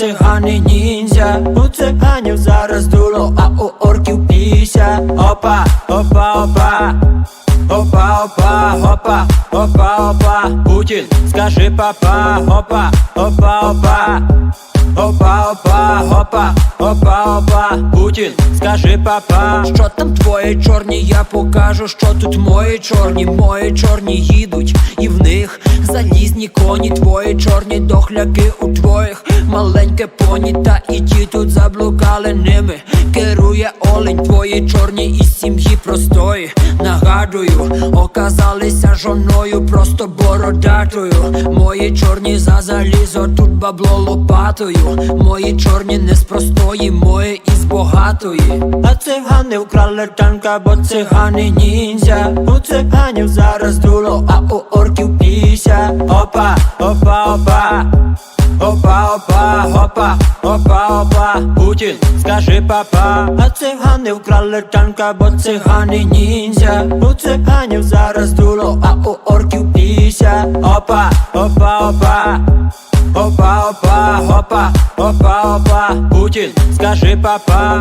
цигани ніндзя. У циганів зараз дуло, а у орків піся Опа, опа, опа. Опа, опа, опа, опа, опа. Путін, скажи папа, опа, опа, опа. Опа, опа, опа, опа, опа. Путін, скажи папа. Що там твої чорні, я покажу, що тут мої чорні, мої чорні їдуть, і в них залізні коні, твої чорні дохляки у твоїх маленьке поні, та і ті тут заблукали ними. Керує олень, твої чорні із сім'ї простої. Нагадую, оказалися жоною, просто бородатою. Мої чорні за залізо, тут бабло лопатою. Мої чорні не з простої, мої із багатої. А цигани вкрали танка, бо цигани ніндзя. У циганів зараз дуло, а у. Опа, опа, опа. Опа, опа, опа, опа, опа. Путін, скажи папа. А цигани вкрали танка, бо цигани ніндзя. У циганів зараз дуло, а у орків піся Опа, опа, опа. Опа, опа, опа, опа, опа. Путін, скажи папа